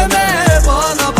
deme bana bana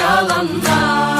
yalandan